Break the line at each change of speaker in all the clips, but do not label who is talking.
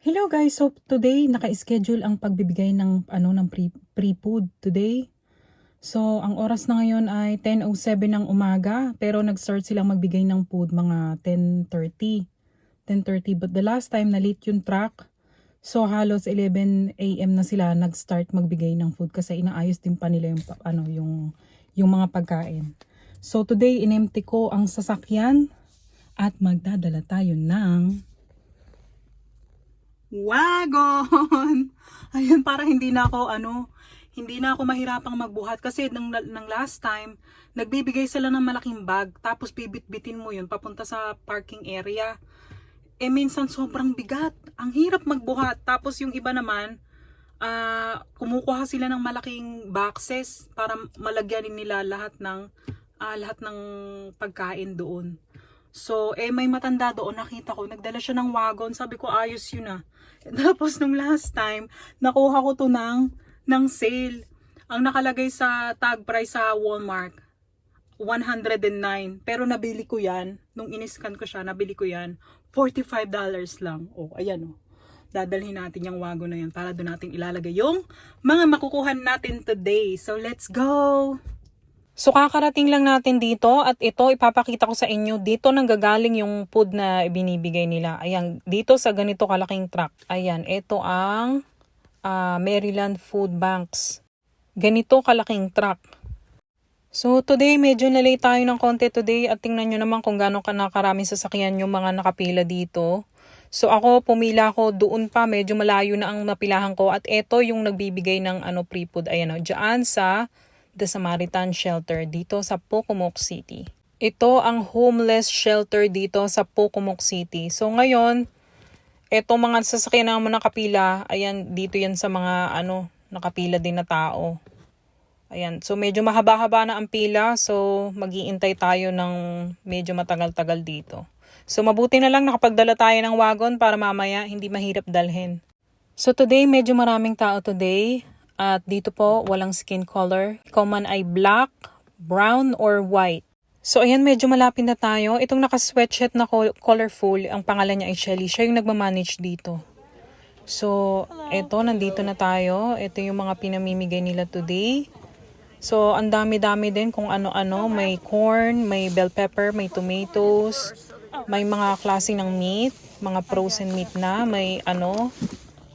Hello guys, so today naka-schedule ang pagbibigay ng ano ng pre pre-food today. So ang oras na ngayon ay 10:07 ng umaga, pero nag-start silang magbigay ng food mga 10:30. 10:30 but the last time na late yung truck. So halos 11 AM na sila nag-start magbigay ng food kasi inaayos din pa nila yung ano yung yung mga pagkain. So today inempty ko ang sasakyan at magdadala tayo ng wagon. Ayun, para hindi na ako, ano, hindi na ako mahirapang magbuhat. Kasi ng, ng last time, nagbibigay sila ng malaking bag, tapos bibit-bitin mo yun papunta sa parking area. Eh, minsan sobrang bigat. Ang hirap magbuhat. Tapos yung iba naman, ah kumukuha sila ng malaking boxes para malagyanin nila lahat ng ah, lahat ng pagkain doon. So, eh may matanda doon, nakita ko, nagdala siya ng wagon. Sabi ko, ayos yun ah. Tapos nung last time, nakuha ko to ng, ng sale. Ang nakalagay sa tag price sa Walmart, 109. Pero nabili ko yan, nung iniscan ko siya, nabili ko yan, $45 lang. Oh, ayan oh. Dadalhin natin yung wagon na yan para doon natin ilalagay yung mga makukuha natin today. So, let's go! So kakarating lang natin dito at ito ipapakita ko sa inyo dito nang gagaling yung food na binibigay nila. Ayan, dito sa ganito kalaking truck. Ayan, ito ang ah, Maryland Food Banks. Ganito kalaking truck. So today medyo na late tayo ng konti today at tingnan nyo naman kung gaano ka nakaraming sasakyan yung mga nakapila dito. So ako pumila ko doon pa medyo malayo na ang napilahan ko at ito yung nagbibigay ng ano pre-food ayan o diyan sa The Samaritan Shelter dito sa Pocomoke City. Ito ang homeless shelter dito sa Pocomoke City. So ngayon, etong mga sasakyan na mga nakapila, ayan, dito yan sa mga ano, nakapila din na tao. Ayan, so medyo mahaba-haba na ang pila, so mag-iintay tayo ng medyo matagal-tagal dito. So mabuti na lang nakapagdala tayo ng wagon para mamaya hindi mahirap dalhin. So today, medyo maraming tao today. At dito po, walang skin color. Man ay black, brown, or white. So ayan, medyo malapit na tayo. Itong naka-sweatshirt na col- colorful, ang pangalan niya ay Shelly. Siya yung nagmamanage dito. So, eto, nandito na tayo. Ito yung mga pinamimigay nila today. So, ang dami-dami din kung ano-ano. May corn, may bell pepper, may tomatoes, may mga klase ng meat, mga frozen meat na, may ano,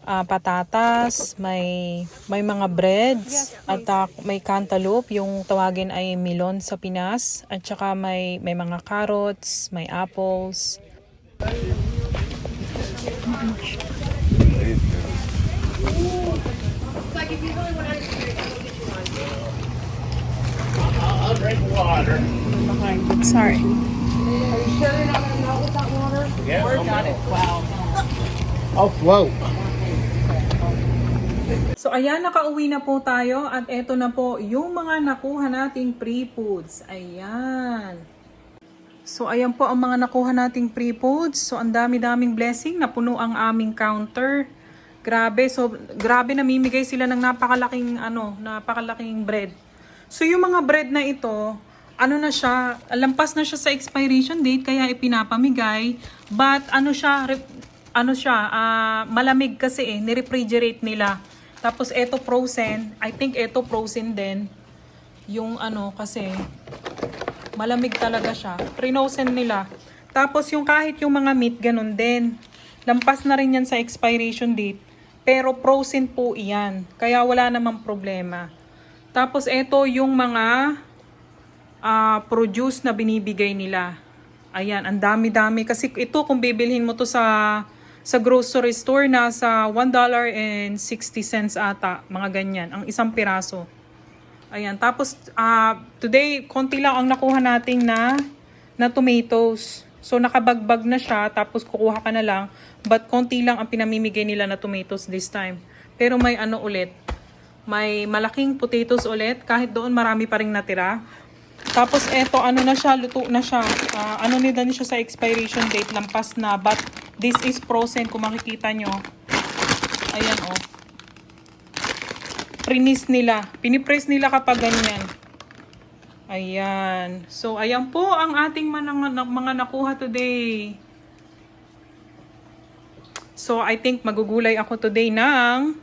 ah, patatas, may may mga breads at ah, may cantaloupe, yung tawagin ay melon sa Pinas at saka may may mga carrots, may apples. Sorry.
I'll float.
So ayan, nakauwi na po tayo at eto na po yung mga nakuha nating pre-foods. Ayan. So ayan po ang mga nakuha nating pre-foods. So ang dami-daming blessing, napuno ang aming counter. Grabe, so grabe namimigay sila ng napakalaking ano, napakalaking bread. So yung mga bread na ito, ano na siya, lampas na siya sa expiration date kaya ipinapamigay. But ano siya, ano siya, ah, malamig kasi eh, ni-refrigerate nila. Tapos eto frozen, I think eto frozen din. Yung ano kasi malamig talaga siya. Frozen nila. Tapos yung kahit yung mga meat ganun din. Lampas na rin yan sa expiration date. Pero frozen po iyan. Kaya wala namang problema. Tapos eto yung mga ah, produce na binibigay nila. Ayan, ang dami-dami. Kasi ito, kung bibilhin mo to sa sa grocery store, nasa $1.60 ata. Mga ganyan. Ang isang piraso. Ayan. Tapos, ah, today, konti lang ang nakuha nating na, na tomatoes. So, nakabagbag na siya. Tapos, kukuha ka na lang. But, konti lang ang pinamimigay nila na tomatoes this time. Pero may ano ulit. May malaking potatoes ulit. Kahit doon marami pa rin natira. Tapos eto, ano na siya, luto na siya. Ah, ano nila na siya sa expiration date, lampas na. But this is frozen, kung makikita nyo. Ayan, oh. Prinis nila. Pinipress nila kapag ganyan. Ayan. So, ayan po ang ating mga, nakuha today. So, I think magugulay ako today ng,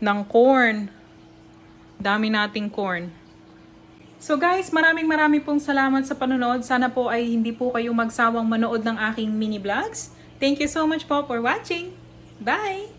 ng corn. Dami nating corn. So guys, maraming maraming pong salamat sa panonood. Sana po ay hindi po kayo magsawang manood ng aking mini vlogs. Thank you so much po for watching. Bye!